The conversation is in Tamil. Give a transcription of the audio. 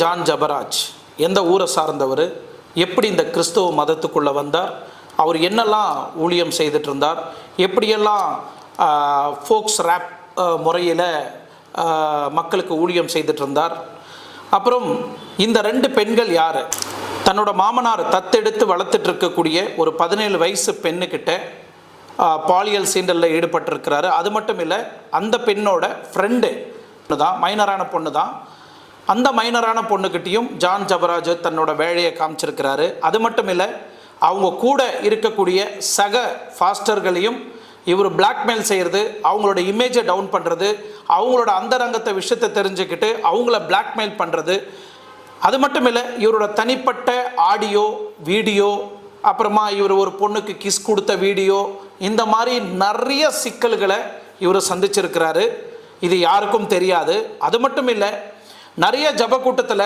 ஜான் ஜபராஜ். எந்த ஊரை சார்ந்தவர்? எப்படி இந்த கிறிஸ்துவ மதத்துக்குள்ளே வந்தார்? அவர் என்னெல்லாம் ஊழியம் செய்துட்டு இருந்தார் எப்படியெல்லாம் ஃபோக்ஸ் ரேப் முறையில் மக்களுக்கு ஊழியம் செய்துட்டு இருந்தார் அப்புறம் இந்த ரெண்டு பெண்கள் யார்? தன்னோட மாமனார் தத்தெடுத்து வளர்த்துட்டு இருக்கக்கூடிய ஒரு பதினேழு வயசு பெண்ணுக்கிட்ட பாலியல் சீண்டலில் ஈடுபட்டிருக்கிறாரு. அது மட்டும் இல்லை அந்த பெண்ணோட ஃப்ரெண்டு தான் மைனரான பொண்ணு தான் அந்த மைனரான பொண்ணுக்கிட்டேயும் ஜான் ஜபராஜ் தன்னோட வேலையை காமிச்சிருக்கிறாரு. அது மட்டும் இல்லை அவங்க கூட இருக்கக்கூடிய சக ஃபாஸ்டர்களையும் இவர் பிளாக்மெயில் செய்கிறது அவங்களோட இமேஜை டவுன் பண்ணுறது அவங்களோட அந்தரங்கத்தை விஷயத்தை தெரிஞ்சுக்கிட்டு அவங்கள பிளாக்மெயில் பண்ணுறது அது மட்டும் இல்லை இவரோட தனிப்பட்ட ஆடியோ வீடியோ அப்புறமா இவர் ஒரு பொண்ணுக்கு கிஸ் கொடுத்த வீடியோ இந்த மாதிரி நிறைய சிக்கல்களை இவர் சந்திச்சிருக்கிறாரு. இது யாருக்கும் தெரியாது. அது மட்டும் இல்லை நிறைய ஜப கூட்டத்தில்